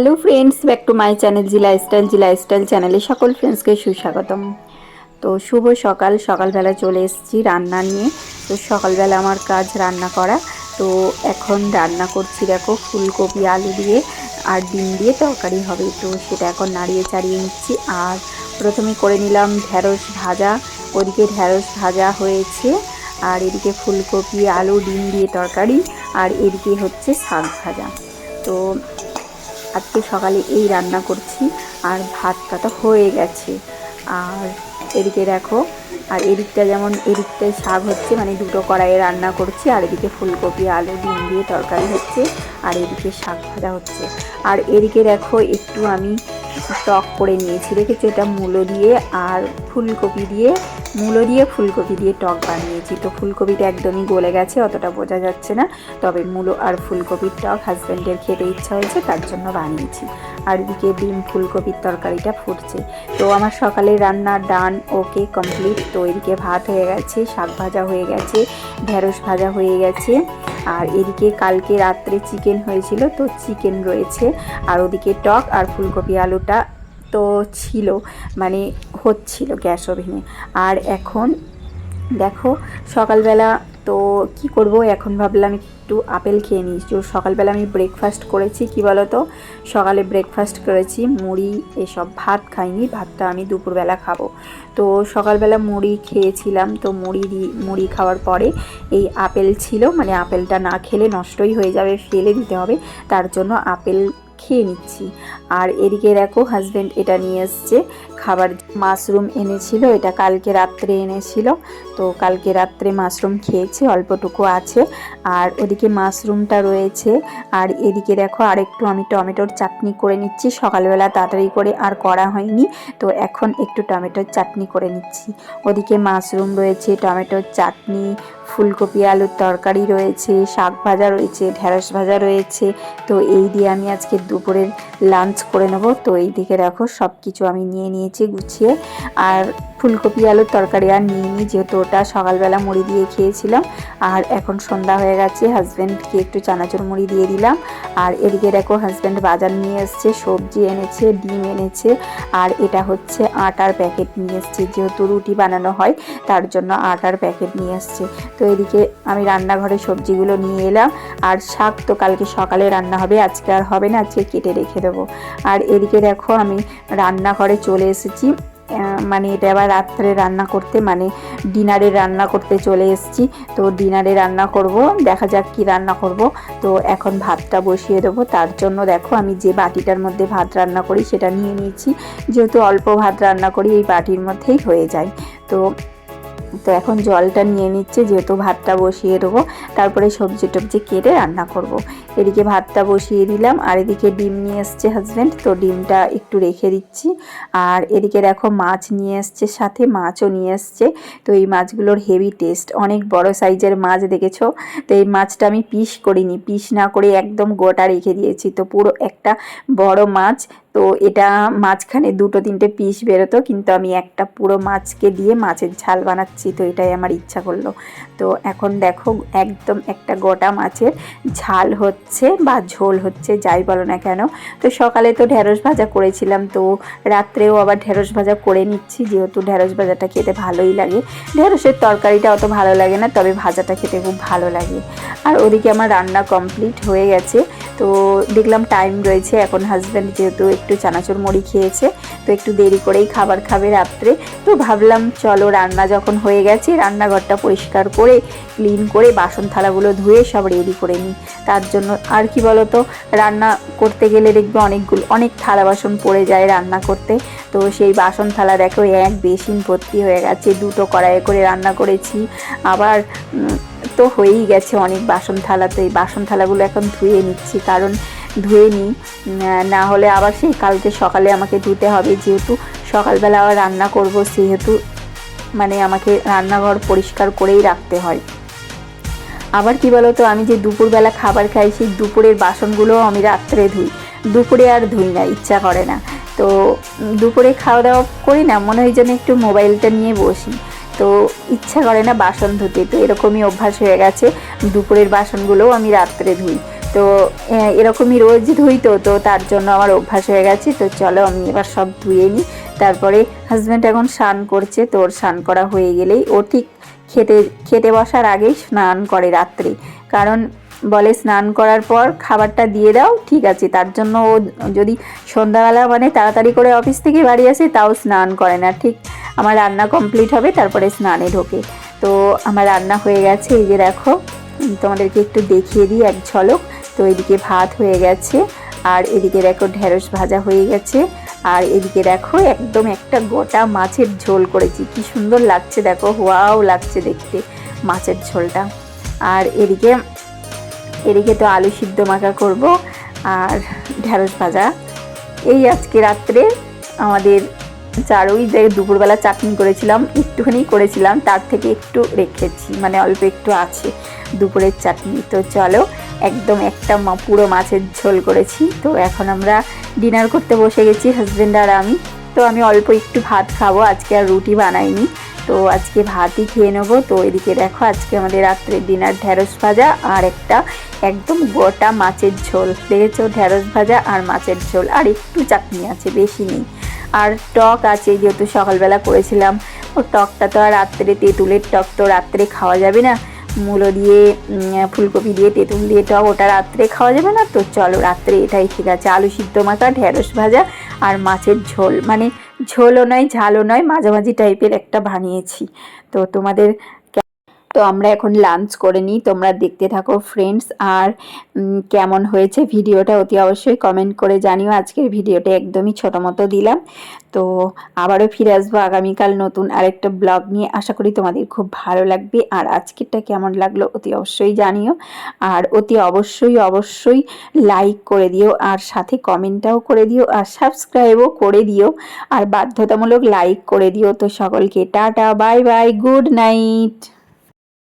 Hello friends back to my channel G lifestyle G lifestyle চ্যানেলে সকল ফ্রেন্ডসকে সুস্বাগতম। তো শুভ সকাল, সকালবেলা চলে এসেছি রান্না নিয়ে। তো সকালবেলা আমার কাজ রান্না করা। তো এখন রান্না করছি দেখো ফুলকপি, আলু দিয়ে আর ডিম দিয়ে তরকারি হবে। তো সেটা এখন নাড়িয়ে চাড়িয়ে নিচ্ছি। আর প্রথমে করে নিলাম ঢ্যাঁড়স ভাজা। ওদিকে ঢ্যাঁড়স ভাজা হয়েছে। আর এদিকে ফুলকপি, আলু, ডিম দিয়ে তরকারি। আর এদিকে হচ্ছে শাক ভাজা। তো আজকে সকালে এই রান্না করছি আর ভাতটা তো হয়ে গেছে। আর এদিকে দেখো, আর এদিকটা যেমন এদিকটায় শাক হচ্ছে মানে দুটো কড়াইয়ে রান্না করছি, আর এদিকে ফুলকপি, আলু, ডিম দিয়ে তরকারি হচ্ছে, আর এদিকে শাক ভাজা হচ্ছে। আর এদিকে দেখো, একটু আমি টক করে নিয়েছি, দেখেছ? এটা মূলো দিয়ে আর ফুলকপি দিয়ে মূলো দিয়ে ফুলকপি দিয়ে টক বানিয়েছি। তো ফুলকপিটা একদমই গলে গেছে, অতটা বোঝা যাচ্ছে না। তবে মূলো আর ফুলকপির টক হাজব্যান্ডের খেতে ইচ্ছা হয়েছে, তার জন্য বানিয়েছি। আর এদিকে ডিম ফুলকপির তরকারিটা ফুটছে। তো আমার সকালে রান্না ডান, ওকে কমপ্লিট তো এদিকে ভাত হয়ে গেছে, শাক ভাজা হয়ে গেছে, ঢেঁড়স ভাজা হয়ে গেছে। আর এদিকে কালকে রাত্রে চিকেন হয়েছিল, তো চিকেন রয়েছে। আর ওদিকে টক আর ফুলকপি আলুটা তো ছিল। মানে হচ্ছিল গ্যাস ওভেনে। আর এখন দেখো, সকালবেলা তো কি করব? এখন ভাবলাম একটু আপেল খেয়ে নিই। তো সকালবেলা আমি ব্রেকফাস্ট করেছি, কি বলো তো সকালে ব্রেকফাস্ট করেছি, মুড়ি, এসব ভাত খাইনি, ভাতটা আমি দুপুরবেলা খাব। তো সকালবেলা মুড়ি খেয়েছিলাম, তো মুড়ি মুড়ি খাওয়ার পরে এই আপেল ছিল মানে আপেলটা না খেলে নষ্টই হয়ে যাবে, ফেলে দিতে হবে। তার জন্য আপেল খেয়ে নিচ্ছি। আর এদিকে দেখো হাজব্যান্ড এটা নিয়ে এসছে। খাবার মাশরুম এনেছিল, এটা কালকে রাত্রে এনেছিল। তো কালকে রাত্রে মাশরুম খেয়েছি, অল্পটুকু আছে। আর ওদিকে মাশরুমটা রয়েছে। আর এদিকে দেখো আরেকটু আমি টমেটোর চাটনি করে নিচ্ছি। সকালবেলা তাড়াতাড়ি করে আর করা হয়নি। তো এখন একটু টমেটোর চাটনি করে নিচ্ছি। ওদিকে মাশরুম রয়েছে, টমেটোর চাটনি ফুলকপি, আলুর তরকারি রয়েছে, শাক ভাজা রয়েছে, ঢেঁড়স ভাজা রয়েছে। তো এই দিয়ে আমি আজকে দুপুরের লাঞ্চ করে নেব। তো এই দিকে দেখো সব কিছু আমি নিয়ে নিয়েছি গুছিয়ে। আর ফুলকপি, আলুর তরকারি আর নিইনি, যেহেতু ওটা সকালবেলা মুড়ি দিয়ে খেয়েছিলাম। আর এখন সন্ধ্যা হয়ে গেছে হাজব্যান্ডকে একটু চানাচুর মুড়ি দিয়ে দিলাম। আর এদিকে দেখো হাজব্যান্ড বাজার নিয়ে এসছে, সবজি এনেছে, ডিম এনেছে। আর এটা হচ্ছে আটার প্যাকেট নিয়ে এসছে, যেহেতু রুটি বানানো হয়, তার জন্য আটার প্যাকেট নিয়ে এসছে। তো এদিকে আমি রান্নাঘরে সবজিগুলো নিয়ে এলাম। আর শাক তো কালকে সকালে রান্না হবে, আজকে আর হবে না, আজকে কেটে রেখে দেবো। আর এদিকে দেখো, আমি রান্নাঘরে চলে এসেছি। মানে এটা আবার রাত্রে রান্না করতে মানে ডিনারে রান্না করতে চলে এসেছি। তো ডিনারে রান্না করব, দেখা যাক কি রান্না করব। তো এখন ভাতটা বসিয়ে দেবো। তার জন্য দেখো আমি যে বাটিটার মধ্যে ভাত রান্না করি সেটা নিয়ে নিয়েছি। যেহেতু অল্প ভাত রান্না করি, এই বাটির মধ্যেই হয়ে যায়। তো তো এখন জলটা নিয়ে নিচ্ছে, যেহেতু ভাতটা বসিয়ে দেবো। তারপরে সবজি টবজি কেটে রান্না করব। এদিকে ভাতটা বসিয়ে দিলাম, আর এদিকে ডিম নিয়ে এসছে হাজব্যান্ড তো ডিমটা একটু রেখে দিচ্ছি। আর এদিকে দেখো মাছ নিয়ে এসছে, সাথে মাছও নিয়ে এসছে। তো এই মাছগুলোর হেভি টেস্ট অনেক বড় সাইজের মাছ দেখেছ? তো এই মাছটা আমি পিস করিনি পিস না করে একদম গোটা রেখে দিয়েছি। তো পুরো একটা বড় মাছ তো এটা মাঝখানে দুটো তিনটে পিস বেরোতো, কিন্তু আমি একটা পুরো মাছকে দিয়ে মাছের ঝাল বানাচ্ছি, তো এটাই আমার ইচ্ছা করল। তো এখন দেখো একদম একটা গোটা মাছের ঝাল হচ্ছে বা ঝোল হচ্ছে, যাই বলো না কেন। তো সকালে তো ঢেঁড়স ভাজা করেছিলাম, তো রাত্রেও আবার ঢেঁড়স ভাজা করে নিচ্ছি, যেহেতু ঢেঁড়স ভাজাটা খেতে ভালোই লাগে। ঢেঁড়সের তরকারিটা অত ভালো লাগে না, তবে ভাজাটা খেতে খুব ভালো লাগে। আর ওদিকে আমার রান্না কমপ্লিট হয়ে গেছে। তো দেখলাম টাইম রয়েছে, এখন হাজব্যান্ড যেহেতু একটু চানাচুর মুড়ি খেয়েছে, তো একটু দেরি করেই খাবার খাবে রাত্রে। তো ভাবলাম, চলো রান্না যখন হয়ে গেছে, রান্নাঘরটা পরিষ্কার করে ক্লিন করে বাসন থালাগুলো ধুয়ে সব রেডি করে নিই। তার জন্য আর কি বলতো, রান্না করতে গেলে দেখবে অনেকগুলো, অনেক থালা বাসন পড়ে যায় রান্না করতে। তো সেই বাসন থালা দেখো, এক বেসিন ভর্তি হয়ে গেছে, দুটো কড়াইয়ে করে রান্না করেছি। আবার তো হয়েই গেছে অনেক বাসন থালা তো এই বাসন থালাগুলো এখন ধুয়ে নিচ্ছি। কারণ ধুয়ে নিই না হলে আবার সেই কালকে সকালে আমাকে ধুতে হবে। যেহেতু সকালবেলা আবার রান্না করব, সেহেতু মানে আমাকে রান্নাঘর পরিষ্কার করেই রাখতে হয়। আবার কি বলতো, আমি যে দুপুরবেলা খাবার খাই, সেই দুপুরের বাসনগুলোও আমি রাত্রে ধুই। দুপুরে আর ধুই না, ইচ্ছা করে না। তো দুপুরে খাওয়া দাওয়া করি না, মনে হয় যেন একটু মোবাইলটা নিয়ে বসি। তো ইচ্ছা করে না বাসন ধুতে। তো এরকমই অভ্যাস হয়ে গেছে। দুপুরের বাসনগুলোও আমি রাত্রে ধুই। তো এরকমই রোজ ধুই তো তো তার জন্য আমার অভ্যাস হয়ে গেছে। তো চলো আমি এবার সব ধুয়ে নিই। তারপরে হাজব্যান্ড এখন স্নান করছে। তো ওর স্নান করা হয়ে গেলেই ও ঠিক খেতে খেতে বসার আগেই স্নান করে রাত্রে। কারণ বলে স্নান করার পর খাবারটা দিয়ে দাও, ঠিক আছে। তার জন্য ও যদি সন্ধ্যাবেলা মানে তাড়াতাড়ি করে অফিস থেকে বাড়ি আসে, তাও স্নান করে না, ঠিক। আমার রান্না কমপ্লিট হবে, তারপরে স্নানে ঢোকে। তো আমার রান্না হয়ে গেছে, এই যে দেখো তোমাদেরকে একটু দেখিয়ে দিই এক ঝলক। তো এদিকে ভাত হয়ে গেছে, আর এদিকে দেখো ঢেঁড়স ভাজা হয়ে গেছে। আর এদিকে দেখো একদম একটা গোটা মাছের ঝোল করেছি। কি সুন্দর লাগছে দেখো, ওয়াও লাগছে দেখতে মাছের ঝোলটা। আর এদিকে এদিকে তো আলু সিদ্ধ মাখা করব আর ঢেঁড়স ভাজা। এই আজকে রাত্রে আমাদের চারই যে দুপুরবেলা চাটনি করেছিলাম, একটুখানি করেছিলাম, তার থেকে একটু রেখেছি মানে অল্প একটু আছে দুপুরের চাটনি। তো চলো, একদম একটা পুরো মাছের ঝোল করেছি। তো এখন আমরা ডিনার করতে বসে গেছি হাজব্যান্ড আর আমি। তো আমি অল্প একটু ভাত খাব, আজকে আর রুটি বানাইনি। তো আজকে ভাতই খেয়ে নেব। তো এদিকে দেখো আজকে আমাদের রাত্রের ডিনার ঢ্যাঁড়স ভাজা আর একটা একদম গোটা মাছের ঝোল। দেখেছ? ঢ্যাঁড়স ভাজা আর মাছের ঝোল। আর একটু চাটনি আছে, বেশি নেই। আর টক আছে, যেহেতু সকালবেলা করেছিলাম। ও টকটা তো আর রাত্রে তেঁতুলের টক তো রাত্রে খাওয়া যাবে না। মূলো দিয়ে ফুলকপি দিয়ে, তেঁতুল দিয়ে টক ওটা রাত্রে খাওয়া যাবে না। তো চলো রাত্রে এটাই ঠিক আছে। আলু সিদ্ধ মাখা, ঢেঁড়স ভাজা আর মাছের ঝোল। মানে ঝোলও নয় ঝালও নয় মাঝামাঝি টাইপের একটা বানিয়েছি। তো তোমাদের তো আমরা এখন লাঞ্চ করে নিই। তোমরা দেখতে থাকো ফ্রেন্ডস আর কেমন হয়েছে ভিডিওটা অতি অবশ্যই কমেন্ট করে জানিও। আজকের ভিডিওটা একদমই ছোট মতো দিলাম। তো আবারও ফিরে আসব আগামীকাল নতুন আরেকটা ব্লগ নিয়ে। আশা করি তোমাদের খুব ভালো লাগবে। আর আজকেরটা কেমন লাগল অতি অবশ্যই জানিও। আর অতি অবশ্যই অবশ্যই লাইক করে দিও। আর সাথে কমেন্টটাও করে দিও। আর সাবস্ক্রাইবও করে দিও। আর বাধ্যতামূলক লাইক করে দিও। তো সকলকে tata bye bye good night